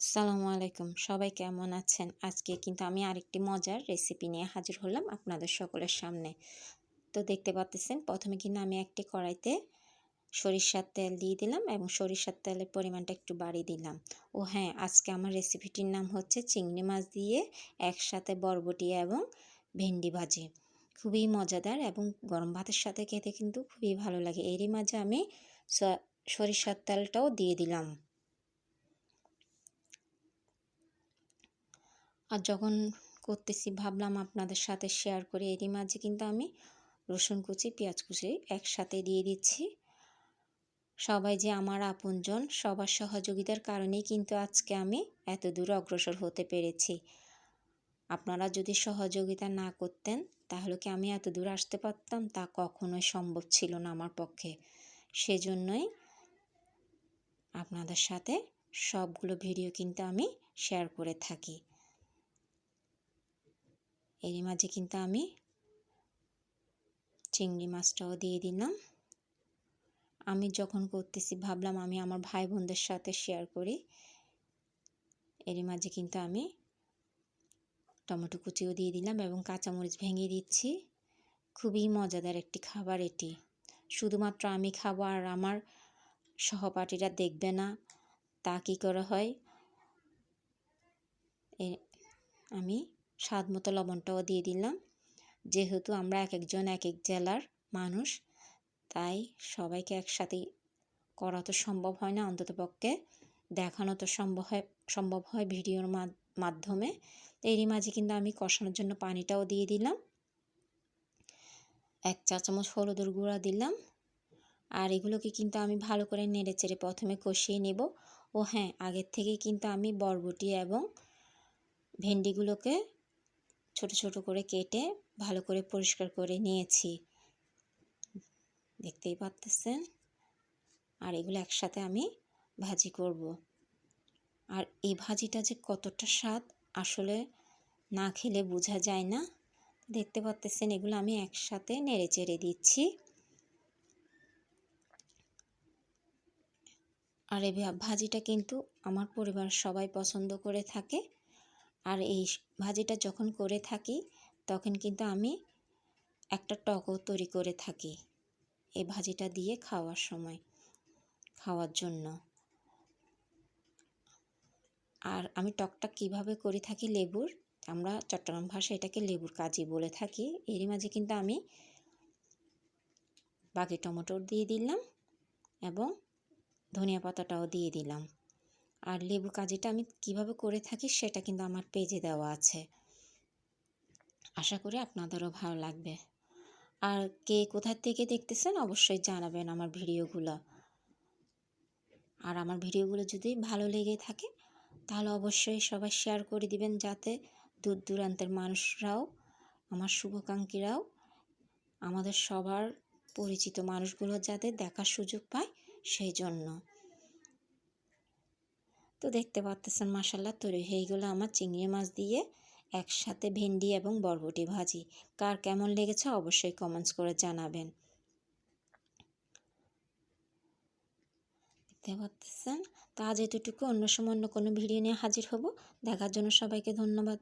আসসালামু আলাইকুম। সবাই কেমন আছেন? আজকে কিন্তু আমি আরেকটি মজার রেসিপি নিয়ে হাজির হলাম আপনাদের সকলের সামনে। তো দেখতে পাচ্ছেন প্রথমে কিন্তু আমি একটি কড়াইতে সরিষার তেল দিয়ে দিলাম এবং সরিষার তেলের পরিমাণটা একটু বাড়িয়ে দিলাম। ও হ্যাঁ আজকে আমার রেসিপিটির নাম হচ্ছে চিংড়ি মাছ দিয়ে একসাথে বরবটি এবং ভেন্ডি ভাজি। খুবই মজাদার এবং গরম ভাতের সাথে খেতে কিন্তু খুবই ভালো লাগে। এরই মাঝে আমি সরিষার তেলটাও দিয়ে দিলাম। আর যখন করতেছি, ভাবলাম আপনাদের সাথে শেয়ার করে। এরই মাঝে কিন্তু আমি রসুন কুচি, পেঁয়াজ কুচি একসাথে দিয়ে দিচ্ছি। সবাই যে আমার আপনজন, সবার সহযোগিতার কারণেই কিন্তু আজকে আমি এত দূর অগ্রসর হতে পেরেছি। আপনারা যদি সহযোগিতা না করতেন, তাহলে কি আমি এত দূর আসতে পারতাম? তা কখনোই সম্ভব ছিল না আমার পক্ষে। সেজন্যই আপনাদের সাথে সবগুলো ভিডিও কিন্তু আমি শেয়ার করে থাকি। এরই মাঝে কিন্তু আমি চিংড়ি মাছটাও দিয়ে দিলাম। আমি যখন করতেছি, ভাবলাম আমি আমার ভাই বোনদের সাথে শেয়ার করি। এরই মাঝে কিন্তু আমি টমেটো কুচিও দিয়ে দিলাম এবং কাঁচামরিচ ভেঙে দিচ্ছি। খুবই মজাদার একটি খাবার এটি। শুধুমাত্র আমি খাব আর আমার সহপাঠীরা দেখবে না, তা কী করা হয়? আমি স্বাদ মতো লবণটাও দিয়ে দিলাম। যেহেতু আমরা এক একজন এক এক জেলার মানুষ, তাই সবাইকে একসাথে করা তো সম্ভব হয় না অন্ততপক্ষে। দেখানো তো সম্ভব হয় সম্ভব হয় ভিডিওর মাধ্যমে। এরই মাঝে কিন্তু আমি কষানোর জন্য পানিটাও দিয়ে দিলাম। এক চা চামচ হলুদের গুঁড়া দিলাম। আর এগুলোকে কিন্তু আমি ভালো করে নেড়ে চেড়ে প্রথমে কষিয়ে নেব। ও হ্যাঁ আগের থেকেই কিন্তু আমি বরবটি এবং ভেন্ডিগুলোকে ছোট ছোট করে কেটে ভালো করে পরিষ্কার করে নিয়েছি। দেখতেই পাচ্তেছেন আর এগুলো একসাথে আমি ভাজি করব। আর এই ভাজিটা যে কতটা স্বাদ আসলে না খেলে বোঝা যায় না। দেখতে পাচ্তেছেন এগুলো আমি একসাথে নেড়ে চেড়ে দিচ্ছি। আর এই ভাজিটা কিন্তু আমার পরিবার সবাই পছন্দ করে থাকে। আর এই ভাজিটা যখন করে থাকি, তখন কিন্তু আমি একটা টকও তৈরি করে থাকি এই ভাজিটা দিয়ে খাওয়ার সময়, খাওয়ার জন্য। আর আমি টকটা কীভাবে করে থাকি লেবুর, আমরা চট্টগ্রাম ভাষায় এটাকে লেবুর কাজি বলে থাকি। এরই মাঝে কিন্তু আমি বাকি টমেটো দিয়ে দিলাম এবং ধনিয়া পাতাটাও দিয়ে দিলাম। আর লেবু কাজিটা আমি কীভাবে করে থাকি সেটা কিন্তু আমার পেজে দেওয়া আছে। আশা করি আপনাদেরও ভালো লাগবে। আর কে কোথার থেকে দেখতেছেন অবশ্যই জানাবেন আমার ভিডিওগুলো। আর আমার ভিডিওগুলো যদি ভালো লেগে থাকে, তাহলে অবশ্যই সবাই শেয়ার করে দিবেন যাতে দূর দূরান্তের মানুষরাও, আমার শুভাকাঙ্ক্ষীরাও, আমাদের সবার পরিচিত মানুষগুলো যাতে দেখার সুযোগ পায় সেই জন্য। তো দেখতে পাচ্তেছেন মাসাল্লাহ তৈরি হয়ে গেলো আমার চিংড়ি মাছ দিয়ে একসাথে ভেন্ডি এবং বরবটি ভাজি। কার কেমন লেগেছে অবশ্যই কমেন্টস করে জানাবেন। দেখতে পাচ্ছেন তা আজ এতটুকু, অন্য সময় অন্য কোনো ভিডিও নিয়ে হাজির হব। দেখার জন্য সবাইকে ধন্যবাদ।